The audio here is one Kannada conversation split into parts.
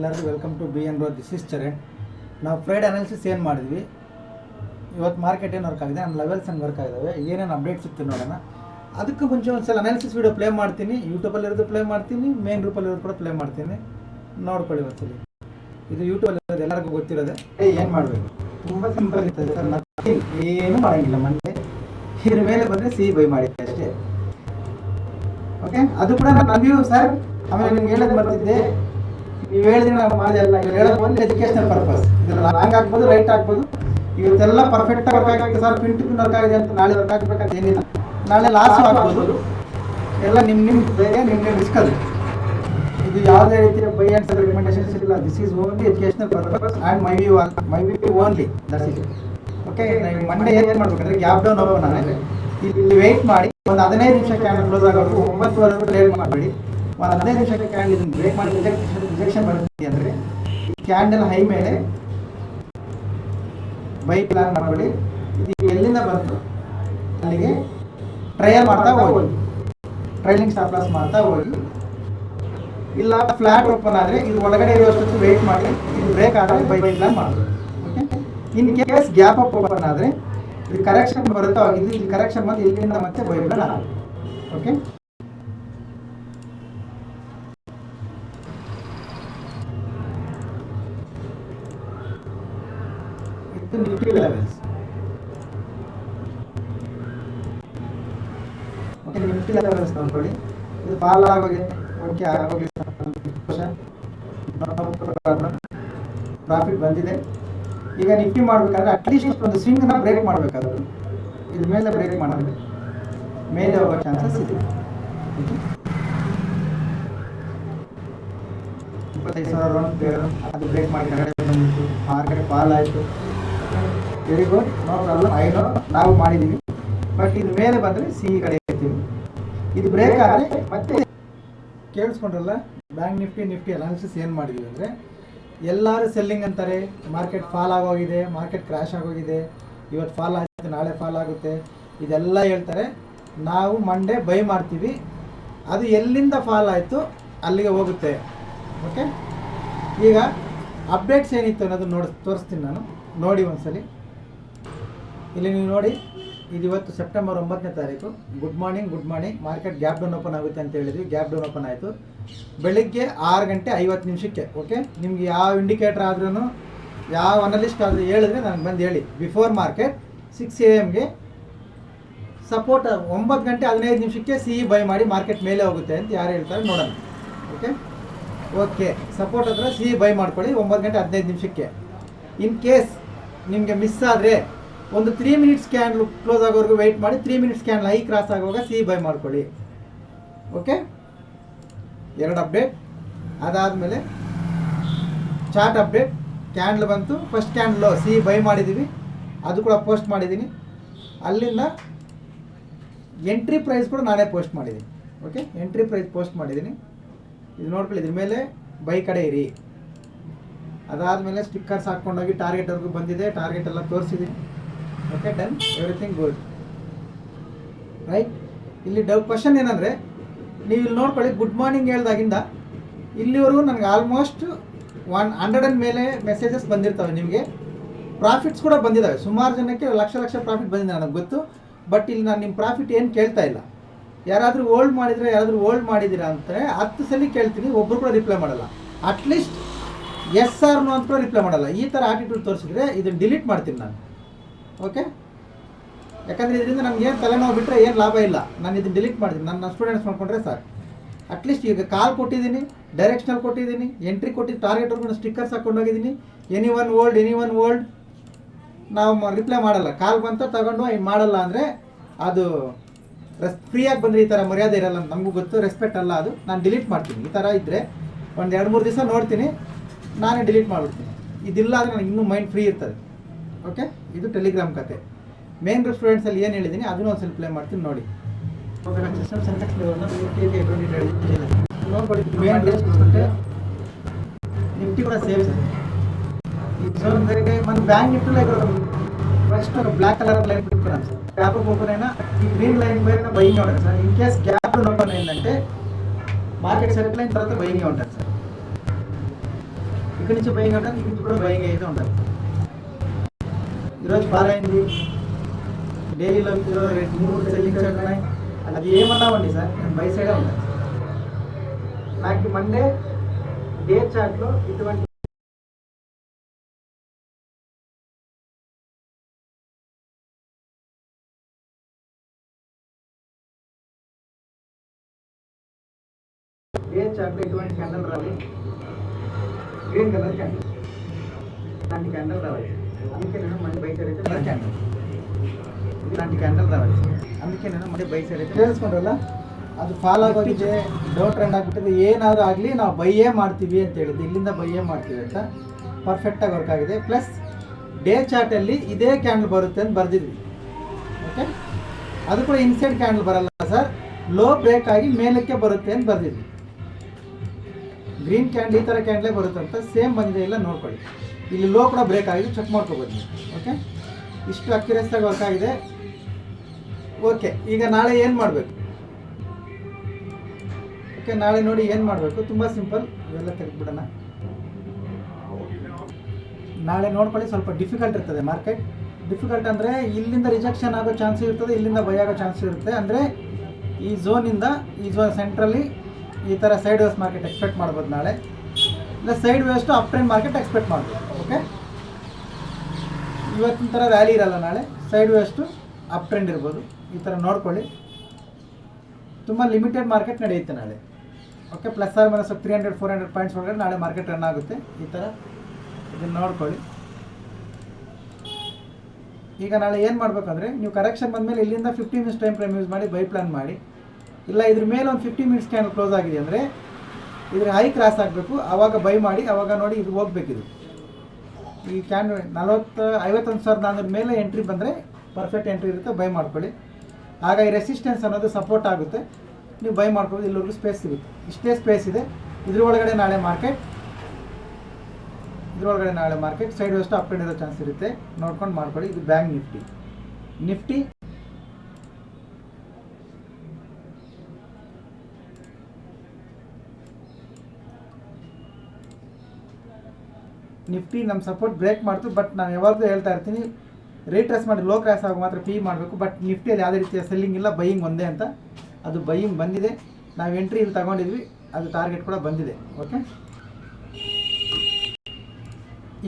ಎಲ್ಲರಿಗೂ ವೆಲ್ಕಮ್ ಟು ಬಿ ಎನ್ ರೋ ದಿಸ್ ಇಸ್ ಚರಣ್ ನಾವು ಫ್ರೈಡ್ ಅನಾಲಿಸಿಸ್ ಏನು ಮಾಡಿದ್ವಿ? ಇವತ್ತು ಮಾರ್ಕೆಟ್ ಏನು ವರ್ಕ್ ಆಗಿದೆ? ನಮ್ಮ ಲೆವೆಲ್ಸ್ ಏನು ವರ್ಕ್ ಆಗಿದ್ದಾವೆ ಏನೇನು ಅಪ್ಡೇಟ್ಸ್ ಇತ್ತು ನೋಡೋಣ. ಅದಕ್ಕೂ ಮುಂಚೆ ಒಂದು ಸಲ ಅನಾಲಿಸಿಸ್ ವೀಡಿಯೋ ಪ್ಲೇ ಮಾಡ್ತೀನಿ ಯೂಟ್ಯೂಬಲ್ಲಿ ಇರೋದು ಪ್ಲೇ ಮಾಡ್ತೀನಿ. ಮೇನ್ ರೂಪಲ್ಲಿರೋದು ಕೂಡ ಪ್ಲೇ ಮಾಡ್ತೀನಿ. ನೋಡ್ಕೊಳ್ಳಿ ಒಂದ್ಸಲಿ ಇದು ಯೂಟ್ಯೂಬಲ್ಲಿ ಎಲ್ಲರಿಗೂ ಗೊತ್ತಿರೋದೆ. ಏನು ಮಾಡಬೇಕು? ತುಂಬ ಸಿಂಪಲ್ ಇರ್ತದೆ ಸರ್. ನಥಿಂಗ್ ಏನು ಮಾಡೋಂಗಿಲ್ಲ. ಮಂಡೆ ಇದ್ರ ಮೇಲೆ ಬಂದರೆ ಸಿ ಬೈ ಮಾಡಿ ಅಷ್ಟೇ. ಓಕೆ ಅದು ಕೂಡ ನಾನು ಸರ್. ಆಮೇಲೆ ನಿಮ್ಗೆ ಹೇಳೋದು ಬರ್ತಿದ್ದೆ ನೀವು ಹೇಳಿದ್ರೆ ನಾವು ಮಾಡಿದೆಲ್ಲ ಹೇಳೋದು ಒಂದು ಎಜುಕೇಶನಲ್ ಪರ್ಪಸ್ ಇದ್ರಲ್ಲಿ ರಾಂಗ್ ಆಗ್ಬೋದು ರೈಟ್ ಆಗ್ಬೋದು. ಇವತ್ತೆಲ್ಲ ಪರ್ಫೆಕ್ಟ್ ಆಗಿದೆ ಸರ್. ಪಿನ್ ವರ್ಕ್ ಆಗಿದೆ ಅಂತ ನಾಳೆ ವರ್ಕ್ ಆಗ್ಬೇಕಂತ ಏನಿಲ್ಲ. ನಾಳೆ ಲಾಸ್ ಆಗ್ಬೋದು. ಎಲ್ಲ ನಿಮ್ಮ ನಿಮ್ಮ ಧೈರ್ಯ ನಿಮ್ಮ ನಿಮ್ಮ ರಿಸ್ಕ್ ಅದು. ಇದು ಯಾವುದೇ ರೀತಿಯ ಬೈ ಆ್ಯಂಡ್ ರೆಕಮೆಂಡೇಶನ್ಸ್ ಇಲ್ಲ. This is only educational purpose and my view my view only that's it okay ನೀವು ಮಂಡೇ ಏನು ಮಾಡ್ಬೇಕಂದ್ರೆ ಗ್ಯಾಪ್ ಡೌನ್ ಹೋಗೋಣ ಇಲ್ಲಿ ವೆಯ್ಟ್ ಮಾಡಿ ಒಂದು ಹದಿನೈದು ನಿಮಿಷ ಕ್ಯಾನ್ ಕ್ಲೋಸ್ ಆಗೋದು ಒಂಬತ್ತುವರೆಗೂ ಲೇಟ್ ಮಾಡಬೇಡಿ. ಒಂದು ಹದಿನೈದು ನಿಮಿಷಕ್ಕೆ ಕ್ಯಾಂಡಲ್ ಇದನ್ನು ಬ್ರೇಕ್ ಮಾಡಿ ಇಂಜೆಕ್ಷನ್ ಬರುತ್ತೆ ಅಂದರೆ ಕ್ಯಾಂಡಲ್ ಹೈ ಮೇಲೆ ಬೈ ಪ್ಲಾನ್ ಮಾಡಬೇಡಿ ಇದು ಎಲ್ಲಿಂದ ಬಂತು? ಅಲ್ಲಿಗೆ ಟ್ರಯಲ್ ಮಾಡ್ತಾ ಹೋಗಿ. ಟ್ರೈಲಿಂಗ್ ಸ್ಟಾಪ್ ಲಾಸ್ ಮಾಡ್ತಾ ಹೋಗಿ. ಇಲ್ಲ ಫ್ಲಾಟ್ ಓಪನ್ ಆದರೆ ಇದು ಒಳಗಡೆ ಇರುವಷ್ಟು ವೆಯ್ಟ್ ಮಾಡಿ, ಇದು ಬ್ರೇಕ್ ಆದರೆ ಬೈ ಬೈ ಪ್ಲಾನ್ ಮಾಡೋದು okay in case gap up open ಆದರೆ, ಇದು ಕರೆಕ್ಷನ್ ಬರುತ್ತೋ ಹೋಗಿದ್ದು ಇಲ್ಲಿ ಕರೆಕ್ಷನ್ ಬಂದು ಇಲ್ಲಿಂದ ಮತ್ತೆ ಬೈ ಪ್ಲಾನ್ ಓಕೆ ಇದು Nifty levels okay Nifty levels ನೋಡ್ಕೊಳ್ಳಿ ಇದು ಫಾಲ್ ಆಗೋಗಿದೆ ಓಕೆ ಆಗೋಗಿದೆ ಪ್ರಾಫಿಟ್ ಬಂದಿದೆ. ಈಗ ನಿಫ್ಟಿ ಮಾಡಬೇಕಾದ್ರೆ ಅಟ್ಲೀಸ್ಟ್ ಒಂದು ಸ್ವಿಂಗ್ನ ಬ್ರೇಕ್ ಮಾಡಬೇಕಾದ್ರು. ಇದ್ರ ಮೇಲೆ ಬ್ರೇಕ್ ಮಾಡಿದ್ರೆ ಮೇಲೆ ಹೋಗೋ ಚಾನ್ಸಸ್ ಇದೆ? ಇಪ್ಪತ್ತೈದು ಸಾವಿರ ರೌಂಡ್ ಅದು ಬ್ರೇಕ್ ಮಾಡಿ ಕೆಳಗಡೆ ಬಂದಿತ್ತು. ಮಾರ್ಕೆಟ್ ಫಾಲ್ ಆಯಿತು. Very good no problem I know ನಾವು ಮಾಡಿದ್ದೀವಿ ಬಟ್ ಇದು ಮೇಲೆ ಬಂದರೆ ಸಿ ಕಡೆ ಇರ್ತೀವಿ. ಇದು ಬ್ರೇಕ್ ಆದರೆ ಮತ್ತೆ ಕೇಳಿಸ್ಕೊಂಡ್ರಲ್ಲ ಬ್ಯಾಂಕ್ ನಿಫ್ಟಿ ನಿಫ್ಟಿ ಅನಾಲಿಸಿಸ್ ಏನು ಮಾಡಿದ್ವಿ ಅಂದರೆ ಎಲ್ಲರೂ ಸೆಲ್ಲಿಂಗ್ ಅಂತಾರೆ. ಮಾರ್ಕೆಟ್ ಫಾಲ್ ಆಗೋಗಿದೆ ಮಾರ್ಕೆಟ್ ಕ್ರ್ಯಾಶ್ ಆಗೋಗಿದೆ. ಇವತ್ತು ಫಾಲ್ ಆಗುತ್ತೆ ನಾಳೆ ಫಾಲ್ ಆಗುತ್ತೆ. ಇದೆಲ್ಲ ಹೇಳ್ತಾರೆ. ನಾವು ಮಂಡೇ ಬೈ ಮಾಡ್ತೀವಿ. ಅದು ಎಲ್ಲಿಂದ ಫಾಲ್ ಆಯಿತು ಅಲ್ಲಿಗೆ ಹೋಗುತ್ತೆ. ಓಕೆ ಈಗ ಅಪ್ಡೇಟ್ಸ್ ಏನಿತ್ತು ಅನ್ನೋದು ನೋಡಿ ತೋರಿಸ್ತೀನಿ ನಾನು. ನೋಡಿ ಒಂದ್ಸಲಿ. ಇಲ್ಲಿ ನೀವು ನೋಡಿ, ಇದು ಇವತ್ತು ಸೆಪ್ಟೆಂಬರ್ ಒಂಬತ್ತನೇ ತಾರೀಕು. Good morning good morning market gap down open ಆಗುತ್ತೆ ಅಂತ ಹೇಳಿದ್ವಿ. ಗ್ಯಾಪ್ ಡೌನ್ ಓಪನ್ ಆಯಿತು. ಬೆಳಿಗ್ಗೆ ಆರು ಗಂಟೆ ಐವತ್ತು ನಿಮಿಷಕ್ಕೆ ಓಕೆ ನಿಮ್ಗೆ ಯಾವ ಇಂಡಿಕೇಟರ್ ಆದ್ರೂ ಯಾವ ಅನಲಿಸ್ಟ್ ಆದರೂ ಹೇಳಿದ್ರೆ ನನಗೆ ಬಂದು ಹೇಳಿ. ಬಿಫೋರ್ ಮಾರ್ಕೆಟ್ ಸಿಕ್ಸ್ ಎ ಎಮ್ಗೆ ಸಪೋರ್ಟ್ ಒಂಬತ್ತು ಗಂಟೆ ಹದಿನೈದು ನಿಮಿಷಕ್ಕೆ ಸಿ ಬೈ ಮಾಡಿ ಮಾರ್ಕೆಟ್ ಮೇಲೆ ಹೋಗುತ್ತೆ ಅಂತ ಯಾರು ಹೇಳ್ತಾರೆ ನೋಡೋಣ ಓಕೆ ಓಕೆ ಸಪೋರ್ಟ್ ಹತ್ರ ಸಿ ಬೈ ಮಾಡ್ಕೊಳ್ಳಿ ಒಂಬತ್ತು ಗಂಟೆ ಹದಿನೈದು ನಿಮಿಷಕ್ಕೆ. ಇನ್ ಕೇಸ್ ನಿಮಗೆ ಮಿಸ್ ಆದರೆ ಒಂದು ತ್ರೀ ಮಿನಿಟ್ಸ್ ಕ್ಯಾಂಡ್ಲ್ ಕ್ಲೋಸ್ ಆಗೋವರೆಗೂ ವೆಯ್ಟ್ ಮಾಡಿ three minutes candle high cross ಆಗುವಾಗ ಸಿ ಬೈ ಮಾಡ್ಕೊಳ್ಳಿ. ಓಕೆ ಎರಡು ಅಪ್ಡೇಟ್ ಅದಾದಮೇಲೆ ಚಾರ್ಟ್ ಅಪ್ಡೇಟ್ ಕ್ಯಾಂಡ್ಲ್ ಬಂತು. ಫಸ್ಟ್ ಕ್ಯಾಂಡ್ಲು ಸಿ ಬೈ ಮಾಡಿದ್ದೀವಿ ಅದು ಕೂಡ ಪೋಸ್ಟ್ ಮಾಡಿದ್ದೀನಿ ಅಲ್ಲಿಂದ ಎಂಟ್ರಿ ಪ್ರೈಸ್ ಕೂಡ ನಾನೇ ಪೋಸ್ಟ್ ಮಾಡಿದ್ದೀನಿ ಓಕೆ ಎಂಟ್ರಿ ಪ್ರೈಸ್ ಪೋಸ್ಟ್ ಮಾಡಿದ್ದೀನಿ ಇದು ನೋಡ್ಕೊಳ್ಳಿ, ಇದ್ರ ಮೇಲೆ ಬೈ ಕಡೆ ಇರಿ. ಅದಾದಮೇಲೆ ಸ್ಟಿಕ್ಕರ್ಸ್ ಹಾಕ್ಕೊಂಡೋಗಿ ಟಾರ್ಗೆಟ್ವರೆಗೂ ಬಂದಿದೆ. ಟಾರ್ಗೆಟ್ ಎಲ್ಲ ತೋರಿಸಿದ್ದೀನಿ okay done everything good right ಇಲ್ಲಿ ಡೌ ಕ್ವಶನ್ ಏನಂದರೆ, ನೀವು ಇಲ್ಲಿ ನೋಡ್ಕೊಳ್ಳಿ ಗುಡ್ ಮಾರ್ನಿಂಗ್ ಹೇಳ್ದಾಗಿಂದ, ಇಲ್ಲಿವರೆಗೂ ನನಗೆ ಆಲ್ಮೋಸ್ಟ್ ಒನ್ ಹಂಡ್ರೆಡ್ ಅಂಡ್ ಮೇಲೆ ಮೆಸೇಜಸ್ ಬಂದಿರ್ತವೆ ನಿಮಗೆ. ಪ್ರಾಫಿಟ್ಸ್ ಕೂಡ ಬಂದಿದ್ದಾವೆ ಸುಮಾರು ಜನಕ್ಕೆ ಲಕ್ಷ ಲಕ್ಷ ಪ್ರಾಫಿಟ್ ಬಂದಿದೆ ನನಗೆ ಗೊತ್ತು. ಬಟ್ ಇಲ್ಲಿ ನಾನು ನಿಮ್ಮ ಪ್ರಾಫಿಟ್ ಏನು ಕೇಳ್ತಾ ಇಲ್ಲ. ಯಾರಾದರೂ ಓಲ್ಡ್ ಮಾಡಿದರೆ, ಯಾರಾದರೂ ಓಲ್ಡ್ ಮಾಡಿದ್ದೀರಾ ಅಂತಾರೆ ಹತ್ತು ಸಲ ಕೇಳ್ತೀನಿ ಒಬ್ಬರು ಕೂಡ ರಿಪ್ಲೈ ಮಾಡಲ್ಲ. ಅಟ್ಲೀಸ್ಟ್ ಎಸ್ ಆರ್ ನೋ ಅಂತ ಕೂಡ ರಿಪ್ಲೈ ಮಾಡಲ್ಲ. ಈ ಥರ ಆಟಿಟ್ಯೂಡ್ ತೋರಿಸಿದ್ರೆ ಇದನ್ನು ಡಿಲೀಟ್ ಮಾಡ್ತೀನಿ ನಾನು. ಓಕೆ ಯಾಕಂದರೆ ಇದರಿಂದ ನಮ್ಗೆ ಏನು ತಲೆನೋವು ಬಿಟ್ಟರೆ ಏನು ಲಾಭ ಇಲ್ಲ. ನಾನು ಇದನ್ನು ಡಿಲೀಟ್ ಮಾಡಿದ್ದೀನಿ. ನನ್ನ ಸ್ಟೂಡೆಂಟ್ಸ್ ಮಾಡ್ಕೊಂಡ್ರೆ ಸಾಕು. ಅಟ್ಲೀಸ್ಟ್ ಈಗ ಕಾಲ್ ಕೊಟ್ಟಿದ್ದೀನಿ ಡೈರೆಕ್ಷನಲ್ ಕೊಟ್ಟಿದ್ದೀನಿ ಎಂಟ್ರಿ ಕೊಟ್ಟಿದ್ದು ಟಾರ್ಗೆಟ್ವರೆಗೂ ಸ್ಟಿಕ್ಕರ್ಸ್ ಹೋಗಿದ್ದೀನಿ any one old any one old ನಾವು ರಿಪ್ಲೈ ಮಾಡಲ್ಲ. ಕಾಲ್ ಬಂತ ತಗೊಂಡು ಏನು ಮಾಡಲ್ಲ ಅಂದರೆ ಅದು ರೆಸ್ ಫ್ರೀಯಾಗಿ ಬಂದರೆ ಈ ಥರ ಮರ್ಯಾದೆ ಇರಲ್ಲ ಅಂತ ನಮಗೂ ಗೊತ್ತು ರೆಸ್ಪೆಕ್ಟ್ ಅಲ್ಲ ಅದು. ನಾನು ಡಿಲೀಟ್ ಮಾಡ್ತೀನಿ. ಈ ಥರ ಇದ್ದರೆ ಒಂದು ಎರಡು ಮೂರು ದಿವಸ ನೋಡ್ತೀನಿ, ನಾನೇ ಡಿಲೀಟ್ ಮಾಡಿಬಿಡ್ತೀನಿ. ಇದಿಲ್ಲ ಅಂದರೆ ನನಗೆ ಇನ್ನೂ ಮೈಂಡ್ ಫ್ರೀ ಇರ್ತದೆ. ಓಕೆ ಇದು ಟೆಲಿಗ್ರಾಮ್ ಕತೆ ಮೇನ್ ಸ್ಟೂಡೆಂಟ್ಸಲ್ಲಿ ಏನು ಹೇಳಿದ್ದೀನಿ ಅದನ್ನು ಒಂದು ಸ್ವಲ್ಪ ಪ್ಲೇ ಮಾಡ್ತೀನಿ ನೋಡಿ ನೋಡ್ಕೊಳ್ಳಿ ಮೇನ್ ನಿಫ್ಟಿ ಕೂಡ ಸೇವ್ మన బ్యాంక్ నిఫ్టీలో ఇక్కడ ఫస్ట్ ఒక బ్లాక్ కలర్ లైన్ పెట్టుకున్నాను సార్ గ్యాప్ ఓపెన్ అయినా ఈ గ్రీన్ లైన్ పైన బయింగ్ ఉంటుంది sir in case gap open అయిందంటే మార్కెట్ సెటిల్ అయిన తర్వాత బయింగ్ ఉంటుంది సార్ ఇక్కడి నుంచి బయింగ్ ఉంటుంది ఇక్కడి నుంచి కూడా బయింగ్ అయితే ఉంటుంది ఈరోజు పాలైంది. డైలీలో ఈరోజు రెండు మూడు సెల్లింగ్ సైడ్ ఉన్నాయి అది ఏమన్నామండి సార్? నేను బై సైడే ఉన్నాను నాకు మండే డే చార్ట్లో ఇటువంటి డే చార్ట్లో ఇటువంటి క్యాండల్ రావాలి. గ్రీన్ కలర్ క్యాండల్ ఇలాంటి క్యాండల్ రావాలి. అందుకే ಕ್ಯಾಂಡಲ್ రావాలి అందుకే నేను మళ్ళీ ಅದು ಫಾಲೋ ಆಗೋಗಿದೆ ಡೌಟ್ ಟ್ರೆಂಡ್ ಆಗಿಬಿಟ್ಟಿದೆ. ಏನಾದರೂ ಆಗಲಿ ನಾವು ಬೈಯೇ ಮಾಡ್ತೀವಿ ಅಂತ ಹೇಳಿದ್ದು. ಇಲ್ಲಿಂದ ಬೈಯೇ ಮಾಡ್ತೀವಿ ಅಂತ ಪರ್ಫೆಕ್ಟಾಗಿ ವರ್ಕ್ ಆಗಿದೆ. ಪ್ಲಸ್ ಡೇ ಚಾರ್ಟಲ್ಲಿ ಇದೇ ಕ್ಯಾಂಡಲ್ ಬರುತ್ತೆ ಅಂತ ಬರೆದಿದ್ವಿ. ಓಕೆ ಅದು ಕೂಡ ಇನ್ಸೈಡ್ ಕ್ಯಾಂಡಲ್ ಬರಲ್ಲ ಸರ್ ಲೋ ಬ್ರೇಕ್ ಆಗಿ ಮೇಲಕ್ಕೆ ಬರುತ್ತೆ ಅಂತ ಬರೆದಿದ್ವಿ. ಗ್ರೀನ್ ಕ್ಯಾಂಡಲ್ ಈ ಥರ ಕ್ಯಾಂಡಲೇ ಬರುತ್ತೆ ಅಂತ ಸೇಮ್ ಬಂದಿದೆ. ಇಲ್ಲ ನೋಡ್ಕೊಳ್ಳಿ. ಇಲ್ಲಿ ಲೋ ಕೂಡ ಬ್ರೇಕ್ ಆಗಿದೆ ಚೆಕ್ ಮಾಡ್ಕೋಬೋದು ಓಕೆ ಇಷ್ಟು ಅಕ್ಯುರೇಸಾಗಿ ವರ್ಕ್ ಆಗಿದೆ. ಓಕೆ ಈಗ ನಾಳೆ ಏನು ಮಾಡಬೇಕು? ಓಕೆ ನಾಳೆ ನೋಡಿ ಏನು ಮಾಡಬೇಕು? ತುಂಬ ಸಿಂಪಲ್ ಇವೆಲ್ಲ ತೆಗೆದ್ಬಿಡೋಣ. ನಾಳೆ ನೋಡ್ಕೊಳ್ಳಿ, ಸ್ವಲ್ಪ ಡಿಫಿಕಲ್ಟ್ ಇರ್ತದೆ ಮಾರ್ಕೆಟ್ ಡಿಫಿಕಲ್ಟ್ ಅಂದರೆ ಇಲ್ಲಿಂದ ರಿಜೆಕ್ಷನ್ ಆಗೋ ಚಾನ್ಸ್ ಇರ್ತದೆ, ಇಲ್ಲಿಂದ ಬೈ ಆಗೋ ಚಾನ್ಸ್ ಇರುತ್ತೆ. ಅಂದರೆ ಈ ಝೋನಿಂದ ಈ ಝೋನ್ ಸೆಂಟ್ರಲ್ಲಿ ಈ ಥರ ಸೈಡ್ ವೇಸ್ ಮಾರ್ಕೆಟ್ ಎಕ್ಸ್ಪೆಕ್ಟ್ ಮಾಡ್ಬೋದು ನಾಳೆ. ಇಲ್ಲ sideways up trend market expect ಮಾಡ್ಬೋದು. ಓಕೆ? ಇವತ್ತಿನ ಥರ ರ್ಯಾಲಿ ಇರಲ್ಲ ನಾಳೆ. ಸೈಡ್ ವೇಸ್ಟು ಅಪ್ ಟ್ರೆಂಡ್ ಇರ್ಬೋದು. ಈ ಥರ ನೋಡ್ಕೊಳ್ಳಿ. ತುಂಬ ಲಿಮಿಟೆಡ್ ಮಾರ್ಕೆಟ್ ನಡೆಯುತ್ತೆ ನಾಳೆ. Okay plus or minus three hundred four hundred points ಒಳಗಡೆ ನಾಳೆ ಮಾರ್ಕೆಟ್ ರನ್ ಆಗುತ್ತೆ. ಈ ಥರ ಇದನ್ನು ನೋಡ್ಕೊಳ್ಳಿ. ಈಗ ನಾಳೆ ಏನು ಮಾಡಬೇಕಂದ್ರೆ, ನೀವು ಕರೆಕ್ಷನ್ ಬಂದಮೇಲೆ ಇಲ್ಲಿಂದ fifty minutes time frame use ಮಾಡಿ ಬೈ ಪ್ಲಾನ್ ಮಾಡಿ. ಇಲ್ಲ, ಇದ್ರ ಮೇಲೆ ಒಂದು ಫಿಫ್ಟಿ ಮಿನಿಟ್ಸ್ ಕ್ಯಾನ್ ಕ್ಲೋಸ್ ಆಗಿದೆ ಅಂದರೆ, ಇದ್ರ ಹೈ ಕ್ರಾಸ್ ಆಗಬೇಕು. ಆವಾಗ ಬೈ ಮಾಡಿ, ಆವಾಗ ನೋಡಿ ಇದು ಹೋಗ್ಬೇಕಿದು ಈ ಕ್ಯಾನ್ ನಲವತ್ತು, ಐವತ್ತೊಂದು ಸಾವಿರದ ನಾನ್ನೂರ ಮೇಲೆ ಎಂಟ್ರಿ ಬಂದರೆ ಪರ್ಫೆಕ್ಟ್ ಎಂಟ್ರಿ ಇರುತ್ತೆ ಬೈ ಮಾಡ್ಕೊಳ್ಳಿ. ಆಗ ಈ ರೆಸಿಸ್ಟೆನ್ಸ್ ಅನ್ನೋದು ಸಪೋರ್ಟ್ ಆಗುತ್ತೆ. ನೀವು ಬೈ ಮಾಡ್ಕೊಬೋದು ಇಲ್ಲಿವರೆಗೂ ಸ್ಪೇಸ್ ಸಿಗುತ್ತೆ. ಇಷ್ಟೇ ಸ್ಪೇಸ್ ಇದೆ. ಇದ್ರ ಒಳಗಡೆ ನಾಳೆ ಮಾರ್ಕೆಟ್ ಇದ್ರೊಳಗಡೆ ನಾಳೆ ಮಾರ್ಕೆಟ್ ಸೈಡ್ ವೆಸ್ಟ್ ಅಪ್ ಇರೋ ಚಾನ್ಸ್ ಇರುತ್ತೆ. ನೋಡ್ಕೊಂಡು ಮಾಡ್ಕೊಳ್ಳಿ. ಇದು ಬ್ಯಾಂಕ್ ನಿಫ್ಟಿ ನಿಫ್ಟಿ ನಿಫ್ಟಿ ನಮ್ಮ ಸಪೋರ್ಟ್ ಬ್ರೇಕ್ ಮಾಡ್ತು ಬಟ್ ನಾನು ಯಾವಾಗಲೂ ಹೇಳ್ತಾ ಇರ್ತೀನಿ ರೀಟ್ರೆಸ್ ಮಾಡಿ ಲೋ ಕ್ರಾಸ್ ಆಗಿ ಮಾತ್ರ ಪಿ ಮಾಡಬೇಕು ಬಟ್ ನಿಫ್ಟಿಯಲ್ಲಿ ಯಾವುದೇ ರೀತಿಯ ಸೆಲ್ಲಿಂಗ್ ಇಲ್ಲ ಬೈಯಿಂಗ್ ಒಂದೇ ಅಂತ. ಅದು ಬೈಯಿಂಗ್ ಬಂದಿದೆ. ನಾವು ಎಂಟ್ರಿ ಇಲ್ಲಿ ತಗೊಂಡಿದ್ವಿ, ಅದು ಟಾರ್ಗೆಟ್ ಕೂಡ ಬಂದಿದೆ ಓಕೆ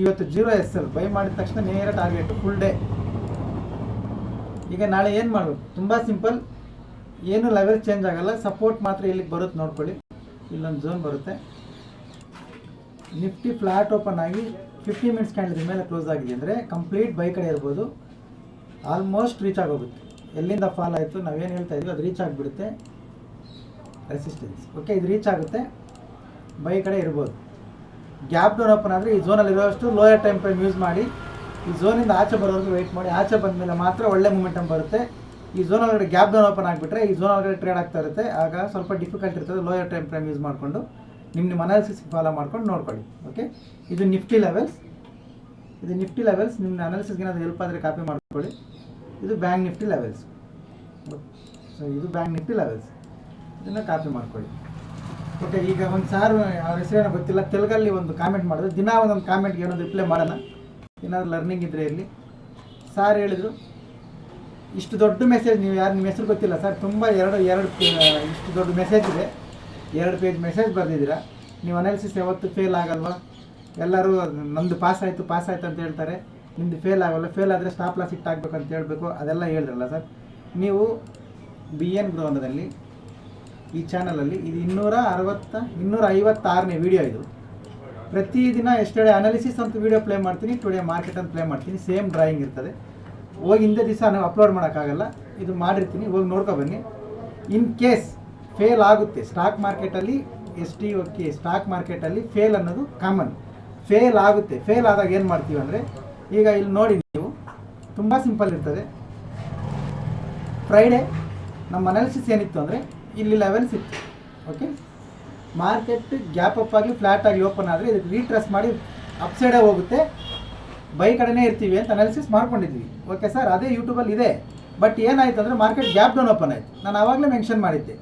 ಇವತ್ತು ಜೀರೋ ಎಸ್ ಎಲ್ ಬೈ ಮಾಡಿದ ತಕ್ಷಣ ನೇರ ಟಾರ್ಗೆಟ್ ಫುಲ್ ಡೇ ಈಗ ನಾಳೆ ಏನು ಮಾಡಬೇಕು ತುಂಬ ಸಿಂಪಲ್ ಏನು ಲೆವೆಲ್ ಚೇಂಜ್ ಆಗಲ್ಲ. ಸಪೋರ್ಟ್ ಮಾತ್ರ ಇಲ್ಲಿಗೆ ಬರುತ್ತೆ ನೋಡ್ಕೊಳ್ಳಿ. ಇಲ್ಲೊಂದು ಝೋನ್ ಬರುತ್ತೆ. ನಿಫ್ಟಿ ಫ್ಲಾಟ್ ಓಪನ್ ಆಗಿ ಫಿಫ್ಟಿ ಮಿನಿಟ್ಸ್ ಕ್ಯಾಂಡಲ್ ಮೇಲೆ ಕ್ಲೋಸ್ ಆಗಿದೆ ಅಂದರೆ ಕಂಪ್ಲೀಟ್ ಬೈ ಕಡೆ ಇರ್ಬೋದು. ಆಲ್ಮೋಸ್ಟ್ ರೀಚ್ ಆಗೋಗುತ್ತೆ. ಎಲ್ಲಿಂದ ಫಾಲ್ ಆಯಿತು, ನಾವೇನು ಹೇಳ್ತಾ ಇದ್ವಿ ಅದು ರೀಚ್ ಆಗಿಬಿಡುತ್ತೆ. ರೆಸಿಸ್ಟೆನ್ಸ್ ಓಕೆ ಇದು ರೀಚ್ ಆಗುತ್ತೆ. ಬೈ ಕಡೆ ಇರ್ಬೋದು. ಗ್ಯಾಪ್ ಡೌನ್ ಓಪನ್ ಆದರೆ ಈ ಝೋನಲ್ಲಿ ಇರೋಷ್ಟು ಲೋಯರ್ ಟೈಮ್ ಫ್ರೇಮ್ ಯೂಸ್ ಮಾಡಿ, ಈ ಝೋನಿಂದ ಆಚೆ ಬರೋವರೆಗೂ ವೆಯ್ಟ್ ಮಾಡಿ, ಆಚೆ ಬಂದ ಮೇಲೆ ಮಾತ್ರ ಒಳ್ಳೆ ಮೂಮೆಂಟಮ್ ಬರುತ್ತೆ. ಈ ಝೋನ್ ಒಳಗಡೆ ಗ್ಯಾಪ್ ಡೌನ್ ಓಪನ್ ಆಗಿಬಿಟ್ರೆ ಈ ಝೋನ್ ಒಳಗಡೆ ಟ್ರೇಡ್ ಆಗ್ತಾ ಇರುತ್ತೆ. ಆಗ ಸ್ವಲ್ಪ ಡಿಫಿಕಲ್ಟ್ ಇರ್ತದೆ ಲೋಯರ್ ಟೈಮ್ ಫ್ರೇಮ್ ಯೂಸ್ ಮಾಡಿಕೊಂಡು. ನಿಮ್ಮ ನಿಮ್ಮ ಅನಾಲಿಸಿಸ್ ಫಾಲೋ ಮಾಡ್ಕೊಂಡು ನೋಡ್ಕೊಳ್ಳಿ ಓಕೆ ಇದು ನಿಫ್ಟಿ ಲೆವೆಲ್ಸ್ ಇದು ನಿಫ್ಟಿ ಲೆವೆಲ್ಸ್ ನಿಮ್ಮ ಅನಾಲಿಸಿಸ್ಗೆ ಏನಾದರೂ ಹೆಲ್ಪ್ ಆದರೆ ಕಾಪಿ ಮಾಡ್ಕೊಳ್ಳಿ. ಇದು ಬ್ಯಾಂಕ್ ನಿಫ್ಟಿ ಲೆವೆಲ್ಸ್ ಸೊ ಇದು ಬ್ಯಾಂಕ್ ನಿಫ್ಟಿ ಲೆವೆಲ್ಸ್ ಇದನ್ನು ಕಾಪಿ ಮಾಡ್ಕೊಳ್ಳಿ. ಓಕೆ ಈಗ ಒಂದು ಸಾರು, ಅವ್ರ ಹೆಸರೇನೋ ಗೊತ್ತಿಲ್ಲ. ತೆಲುಗಲ್ಲಿ ಒಂದು ಕಾಮೆಂಟ್ ಮಾಡಿದ್ರು. ದಿನ ಒಂದೊಂದು ಕಾಮೆಂಟ್ಗೆ ಏನೊಂದು ರಿಪ್ಲೈ ಮಾಡೋಣ. ಏನಾದರೂ ಲರ್ನಿಂಗ್ ಇದ್ದರೆ ಇರಲಿ. ಸಾರ್ ಹೇಳಿದರು, ಇಷ್ಟು ದೊಡ್ಡ ಮೆಸೇಜ್ ನೀವು ಯಾರು ನಿಮ್ಮ ಹೆಸರು ಗೊತ್ತಿಲ್ಲ ಸರ್. ತುಂಬ ಎರಡು ಎರಡು ಇಷ್ಟು ದೊಡ್ಡ ಮೆಸೇಜ್ ಇದೆ. ಎರಡು ಪೇಜ್ ಮೆಸೇಜ್ ಬರೆದಿದ್ದೀರಾ? ನೀವು ಅನಾಲಿಸಿಸ್ ಯಾವತ್ತು ಫೇಲ್ ಆಗಲ್ವಾ? ಎಲ್ಲರೂ ನಮ್ಮದು ಪಾಸ್ ಆಯಿತು ಪಾಸ್ ಆಯಿತು ಅಂತ ಹೇಳ್ತಾರೆ. ನಿಮ್ಮದು ಫೇಲ್ ಆಗಲ್ಲ ಫೇಲ್ ಆದರೆ ಸ್ಟಾಪ್ ಲಾಸ್ ಇಟ್ಟು ಆಗ್ಬೇಕು ಅಂತ ಹೇಳಬೇಕು. ಅದೆಲ್ಲ ಹೇಳಿದ್ರಲ್ಲ ಸರ್. ನೀವು ಬಿ ಎನ್ ಗ್ರೌಂಡದಲ್ಲಿ ಈ ಚಾನಲಲ್ಲಿ ಇದು ಇನ್ನೂರ ಅರವತ್ತ, ಇನ್ನೂರ ಐವತ್ತಾರನೇ ವಿಡಿಯೋ ಇದು. ಪ್ರತಿದಿನ ಎಷ್ಟೇ ಅನಾಲಿಸಿಸ್ ಅಂತ ವಿಡಿಯೋ ಪ್ಲೇ ಮಾಡ್ತೀನಿ ಟುಡೇ ಮಾರ್ಕೆಟ್ ಅಂತ ಪ್ಲೇ ಮಾಡ್ತೀನಿ ಸೇಮ್ ಡ್ರಾಯಿಂಗ್ ಇರ್ತದೆ. ಹೋಗಿ ಹಿಂದೆ ದಿವಸ ನಾವು ಅಪ್ಲೋಡ್ ಮಾಡೋಕ್ಕಾಗಲ್ಲ. ಇದು ಮಾಡಿರ್ತೀನಿ, ಹೋಗಿ ನೋಡ್ಕೊ ಬನ್ನಿ. ಇನ್ ಕೇಸ್ ಫೇಲ್ ಆಗುತ್ತೆ. ಸ್ಟಾಕ್ ಮಾರ್ಕೆಟಲ್ಲಿ ಎಸ್ ಟಿ ಓಕೆ ಸ್ಟಾಕ್ ಮಾರ್ಕೆಟಲ್ಲಿ ಫೇಲ್ ಅನ್ನೋದು ಕಾಮನ್ ಫೇಲ್ ಆಗುತ್ತೆ. ಫೇಲ್ ಆದಾಗ ಏನು ಮಾಡ್ತೀವಿ ಅಂದರೆ, ಈಗ ಇಲ್ಲಿ ನೋಡಿ ನೀವು, ತುಂಬ ಸಿಂಪಲ್ ಇರ್ತದೆ. ಫ್ರೈಡೇ ನಮ್ಮ ಅನಾಲಿಸಿಸ್ ಏನಿತ್ತು ಅಂದರೆ, ಇಲ್ಲಿ ಲೆವೆಲ್ಸ್ ಇತ್ತು. ಓಕೆ ಮಾರ್ಕೆಟ್ ಗ್ಯಾಪ್ ಅಪ್ ಆಗಿ ಫ್ಲ್ಯಾಟ್ ಆಗಿ ಓಪನ್ ಆದರೆ ಇದಕ್ಕೆ ರೀಟ್ರೆಸ್ ಮಾಡಿ ಅಪ್ ಸೈಡೇ ಹೋಗುತ್ತೆ. ಬೈ ಕಡೆನೇ ಇರ್ತೀವಿ ಅಂತ ಅನಾಲಿಸಿಸ್ ಮಾಡ್ಕೊಂಡಿದ್ವಿ. ಓಕೆ ಸರ್ ಅದೇ ಯೂಟ್ಯೂಬಲ್ಲಿ ಇದೆ. ಬಟ್ ಏನಾಯಿತು ಅಂದರೆ ಮಾರ್ಕೆಟ್ ಗ್ಯಾಪ್ ಡೌನ್ ಓಪನ್ ಆಯಿತು. ನಾನು ಆವಾಗಲೇ ಮೆನ್ಷನ್ ಮಾಡಿದ್ದೆ.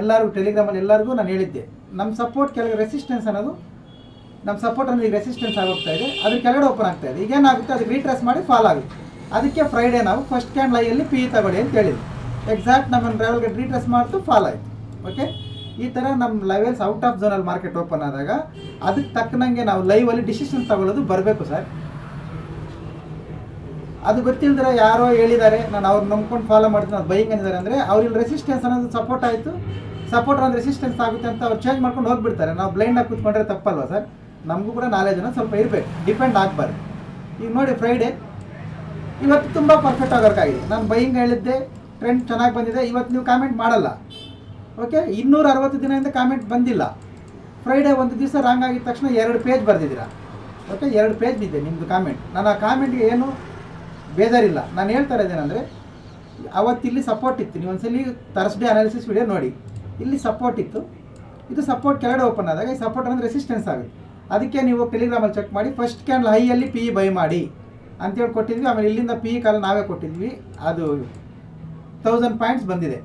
ಎಲ್ಲರಿಗೂ ಟೆಲಿಗ್ರಾಮಲ್ಲಿ ಎಲ್ಲರಿಗೂ ನಾನು ಹೇಳಿದ್ದೆ. ನಮ್ಮ ಸಪೋರ್ಟ್ ಕೆಲವು ರೆಸಿಸ್ಟೆನ್ಸ್ ಅನ್ನೋದು ನಮ್ಮ ಸಪೋರ್ಟ್ ಅಂದರೆ ಈಗ ರೆಸಿಸ್ಟೆನ್ಸ್ ಆಗೋಗ್ತಾ ಇದೆ. ಅದ್ರ ಕೆಳಗಡೆ ಓಪನ್ ಆಗ್ತಾ ಇದೆ. ಈಗೇನಾಗುತ್ತೆ? ಅದಕ್ಕೆ ರೀಟ್ರೆಸ್ ಮಾಡಿ ಫಾಲ್ ಆಗುತ್ತೆ. ಅದಕ್ಕೆ ಫ್ರೈಡೇ ನಾವು ಫಸ್ಟ್ ಕ್ಯಾಂಡ್ ಲೈಯಲ್ಲಿ ಪಿ ತಗೊಳ್ಳಿ ಅಂತ ಹೇಳಿದ್ವಿ. ಎಕ್ಸಾಕ್ಟ್ ನಮ್ಮ ಲೆವೆಲ್ಗೆ ರೀಟ್ರೆಸ್ ಮಾಡ್ತು ಫಾಲ್ ಆಯಿತು. ಓಕೆ ಈ ಥರ ನಮ್ಮ ಲೆವೆಲ್ಸ್ ಔಟ್ ಆಫ್ ಝೋನಲ್ಲಿ ಮಾರ್ಕೆಟ್ ಓಪನ್ ಆದಾಗ, ಅದಕ್ಕೆ ತಕ್ಕನಂಗೆ ನಾವು ಲೈವಲ್ಲಿ ಡಿಸಿಷನ್ ತಗೊಳ್ಳೋದು ಬರಬೇಕು, ಸರ್. ಅದು ಗೊತ್ತಿಲ್ಲದ್ರೆ ಯಾರೋ ಹೇಳಿದ್ದಾರೆ, ನಾನು ಅವ್ರು ನಂಬ್ಕೊಂಡು ಫಾಲೋ ಮಾಡ್ತೀನಿ ಅದು ಬೈಕ್ ಅಂದಿದ್ದಾರೆ ಅಂದರೆ ಅವ್ರಿಗೆ ರೆಸಿಸ್ಟೆನ್ಸ್ ಅನ್ನೋದು ಸಪೋರ್ಟ್ ಆಯಿತು. ಸಪೋರ್ಟ್ ಅನ್ನೋದು ರೆಸಿಸ್ಟೆನ್ಸ್ ಆಗುತ್ತೆ ಅಂತ ಅವ್ರು ಚೇಂಜ್ ಮಾಡ್ಕೊಂಡು ಹೋಗ್ಬಿಡ್ತಾರೆ. ನಾವು ಬ್ಲೈಂಡಾಗಿ ಕೂತ್ಕೊಂಡ್ರೆ ತಪ್ಪಲ್ವಾ ಸರ್? ನಮಗೂ ಕೂಡ ನಾಲೆಜ್ ಅನ್ನೋದು ಸ್ವಲ್ಪ ಇರಬೇಕು. ಡಿಪೆಂಡ್ ಆಗಬಾರ್ದು. ಈಗ ನೋಡಿ ಫ್ರೈಡೇ ಇವತ್ತು ತುಂಬ ಪರ್ಫೆಕ್ಟ್ ಆಗೋಕ್ಕಾಗಿದೆ ನಾನು ಬೈಯಿಂಗ್ ಹೇಳಿದ್ದೆ ಟ್ರೆಂಡ್ ಚೆನ್ನಾಗಿ ಬಂದಿದೆ. ಇವತ್ತು ನೀವು ಕಾಮೆಂಟ್ ಮಾಡಲ್ಲ. ಓಕೆ ಇನ್ನೂರ ಅರವತ್ತು ದಿನದಿಂದ ಕಾಮೆಂಟ್ ಬಂದಿಲ್ಲ. ಫ್ರೈಡೇ ಒಂದು ದಿವಸ ರಾಂಗ್ ಆಗಿದ ತಕ್ಷಣ ಎರಡು ಪೇಜ್ ಬರೆದಿದ್ದೀರಾ. ಓಕೆ ಎರಡು ಪೇಜ್ ಬಿದ್ದೆ ನಿಮ್ಮದು ಕಾಮೆಂಟ್ ನಾನು ಆ ಕಾಮೆಂಟ್ಗೆ ಏನು ಬೇಜಾರಿಲ್ಲ. ನಾನು ಹೇಳ್ತಾ ಇರೋದೇನೆಂದರೆ ಅವತ್ತಿಲ್ಲಿ ಸಪೋರ್ಟ್ ಇತ್ತು. ನೀವು ಒಂದ್ಸಲಿ ಥರ್ಸ್ಡೇ ಅನಾಲಿಸಿಸ್ ವಿಡಿಯೋ ನೋಡಿ. ಇಲ್ಲಿ ಸಪೋರ್ಟ್ ಇತ್ತು. ಇದು ಸಪೋರ್ಟ್ ಕೆಳಗಡೆ ಓಪನ್ ಆದಾಗ ಈ ಸಪೋರ್ಟ್ ಅಂದರೆ ರೆಸಿಸ್ಟೆನ್ಸ್ ಆಗುತ್ತೆ. ಅದಕ್ಕೆ ನೀವು ಟೆಲಿಗ್ರಾಮಲ್ಲಿ ಚೆಕ್ ಮಾಡಿ ಫಸ್ಟ್ ಕ್ಯಾಂಡಲ್ ಹೈಯಲ್ಲಿ ಪಿ ಬೈ ಮಾಡಿ ಅಂತೇಳಿ ಕೊಟ್ಟಿದ್ವಿ. ಆಮೇಲೆ ಇಲ್ಲಿಂದ ಪಿ ಕಾಲ ನಾವೇ ಕೊಟ್ಟಿದ್ವಿ. ಅದು ತೌಸಂಡ್ ಪಾಯಿಂಟ್ಸ್ ಬಂದಿದೆ.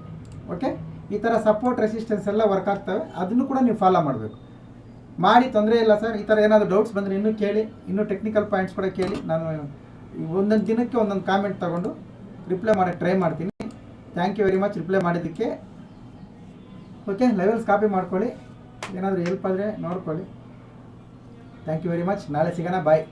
ಓಕೆ ಈ ಥರ ಸಪೋರ್ಟ್ ರೆಸಿಸ್ಟೆನ್ಸ್ ಎಲ್ಲ ವರ್ಕ್ ಆಗ್ತವೆ. ಅದನ್ನು ಕೂಡ ನೀವು ಫಾಲೋ ಮಾಡಬೇಕು. ಮಾಡಿ ತೊಂದರೆ ಇಲ್ಲ ಸರ್. ಈ ಥರ ಏನಾದರೂ ಡೌಟ್ಸ್ ಬಂದರೆ ಇನ್ನೂ ಕೇಳಿ. ಇನ್ನೂ ಟೆಕ್ನಿಕಲ್ ಪಾಯಿಂಟ್ಸ್ ಕೂಡ ಕೇಳಿ. ನಾನು ಒಂದೊಂದು ದಿನಕ್ಕೆ ಒಂದೊಂದು ಕಾಮೆಂಟ್ ತಗೊಂಡು ರಿಪ್ಲೈ ಮಾಡೋಕ್ಕೆ ಟ್ರೈ ಮಾಡ್ತೀನಿ. Thank you very much reply ಮಾಡಿದ್ದಕ್ಕೆ. ಓಕೆ ಲೆವೆಲ್ಸ್ ಕಾಪಿ ಮಾಡ್ಕೊಳ್ಳಿ. ಏನಾದರೂ ಹೆಲ್ಪ್ ಆದರೆ ನೋಡ್ಕೊಳ್ಳಿ. ಥ್ಯಾಂಕ್ ಯು ವೆರಿ ಮಚ್ ನಾಳೆ ಸಿಗೋಣ ಬಾಯ್